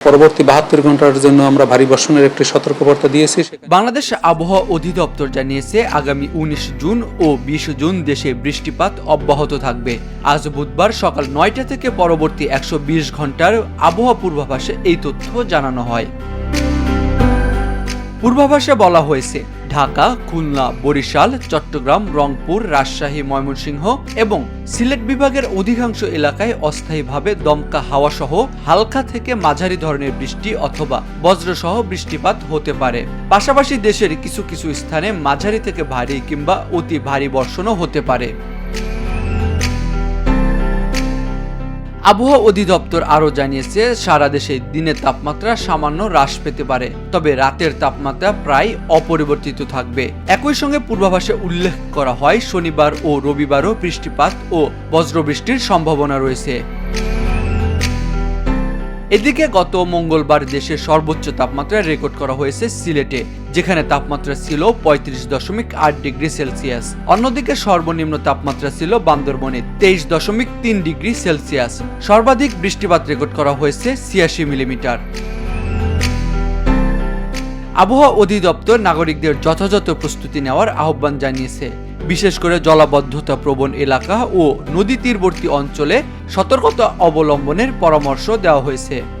পরবর্তী বাহাত্তর ঘণ্টার জন্য আমরা ভারী বর্ষণের একটি সতর্কবার্তা দিয়েছি বাংলাদেশ আবহাওয়া অধিদপ্তর জানিয়েছে, আগামী উনিশ জুন ও বিশ জুন দেশে বৃষ্টিপাত অব্যাহত থাকবে। আজ বুধবার সকাল নয়টা থেকে পরবর্তী একশো বিশ ঘণ্টার আবহাওয়া পূর্বাভাসে এই তথ্য জানানো হয়। পূর্বাভাসে বলা হয়েছে ঢাকা, খুলনা, বরিশাল, চট্টগ্রাম, রংপুর, রাজশাহী, ময়মনসিংহ এবং সিলেট বিভাগের অধিকাংশ এলাকায় অস্থায়ীভাবে দমকা হাওয়া সহ হালকা থেকে মাঝারি ধরনের বৃষ্টি অথবা বজ্রসহ বৃষ্টিপাত হতে পারে। পাশাপাশি দেশের কিছু কিছু স্থানে মাঝারি থেকে ভারী কিংবা অতি ভারী বর্ষণও হতে পারে। আবহাওয়া অধিদপ্তর আরও জানিয়েছে, সারা দেশে দিনের তাপমাত্রা সামান্য হ্রাস পেতে পারে, তবে রাতের তাপমাত্রা প্রায় অপরিবর্তিত থাকবে। একই সঙ্গে পূর্বাভাসে উল্লেখ করা হয়, শনিবার ও রবিবারও বৃষ্টিপাত ও বজ্রবৃষ্টির সম্ভাবনা রয়েছে। এদিকে গত মঙ্গলবার দেশের সর্বোচ্চ তাপমাত্রা রেকর্ড করা হয়েছে সিলেটে, যেখানে তাপমাত্রা ছিল পঁয়ত্রিশ দশমিক আট ডিগ্রি সেলসিয়াস। অন্যদিকে সর্বনিম্ন তাপমাত্রা ছিল বান্দরবনে তেইশ দশমিক তিন ডিগ্রি সেলসিয়াস। সর্বাধিক বৃষ্টিপাত রেকর্ড করা হয়েছে ছিয়াশি মিলিমিটার। আবহাওয়া অধিদপ্তর নাগরিকদের যথাযথ প্রস্তুতি নেওয়ার আহ্বান জানিয়েছে। বিশেষ করে জলাবদ্ধতা প্রবণ এলাকা ও নদী তীরবর্তী অঞ্চলে সতর্কতা অবলম্বনের পরামর্শ দেওয়া হয়েছে।